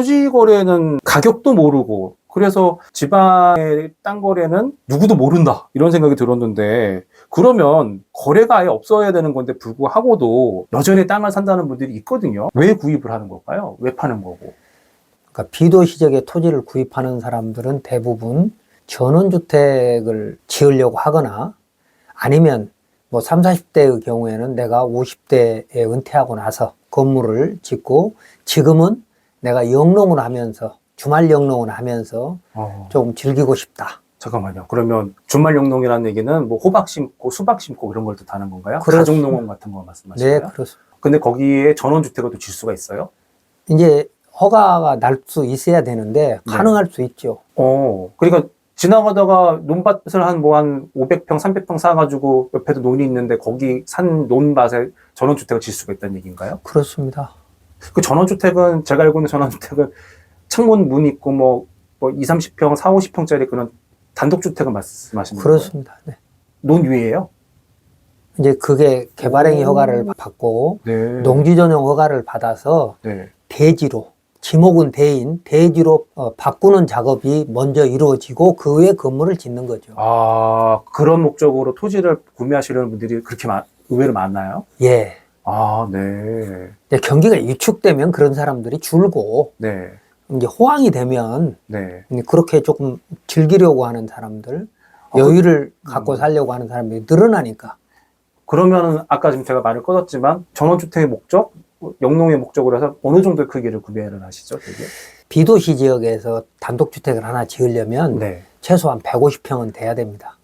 토지 거래는 가격도 모르고 그래서 지방의 땅 거래는 누구도 모른다 이런 생각이 들었는데 그러면 거래가 아예 없어야 되는 건데 불구하고도 여전히 땅을 산다는 분들이 있거든요. 왜 구입을 하는 걸까요? 왜 파는 거고? 그러니까 비도시적의 토지를 구입하는 사람들은 대부분 전원주택을 지으려고 하거나 아니면 뭐 3, 40대의 경우에는 내가 50대에 은퇴하고 나서 건물을 짓고 지금은 내가 영농을 하면서 주말 영농을 하면서 어, 조금 즐기고 싶다. 잠깐만요. 그러면 주말 영농이라는 얘기는 뭐 호박 심고 수박 심고 이런 걸 뜻하는 건가요? 그렇습니다. 가족 농원 같은 거 말씀하시는 네? 그렇습니다. 근데 거기에 전원 주택을 또질 수가 있어요? 이제 허가가 날 수 있어야 되는데 네. 가능할 수 있죠. 어, 그러니까 지나가다가 논밭을 한 뭐 한 500평, 300평 사가지고 옆에도 논이 있는데 거기 산 논밭에 전원주택을 질 수가 있다는 얘기인가요? 그렇습니다. 그 전원주택은 제가 알고 있는 전원주택은 창문 문 있고 뭐, 뭐 2, 30평, 4, 50평짜리 그런 단독주택을 말씀하시는 거예요? 그렇습니다. 네. 논 위에요? 이제 그게 개발행위 오. 허가를 받고 네. 농지 전용 허가를 받아서 네. 대지로 지목은 대인 대지로 어, 바꾸는 작업이 먼저 이루어지고 그 후에 건물을 짓는 거죠. 아, 그런 목적으로 토지를 구매하시려는 분들이 그렇게 많, 의외로 많나요? 예. 아, 네. 이제 경기가 위축되면 그런 사람들이 줄고 네. 이제 호황이 되면 네. 이제 그렇게 조금 즐기려고 하는 사람들 아, 여유를 갖고 음. 살려고 하는 사람들이 늘어나니까 그러면은 아까 지금 제가 말을 꺼졌지만 전원주택의 목적, 영농의 목적으로 해서 어느 정도의 크기를 구매를 하시죠, 되게? 비도시 지역에서 단독주택을 하나 지으려면 네. 최소한 150평은 돼야 됩니다.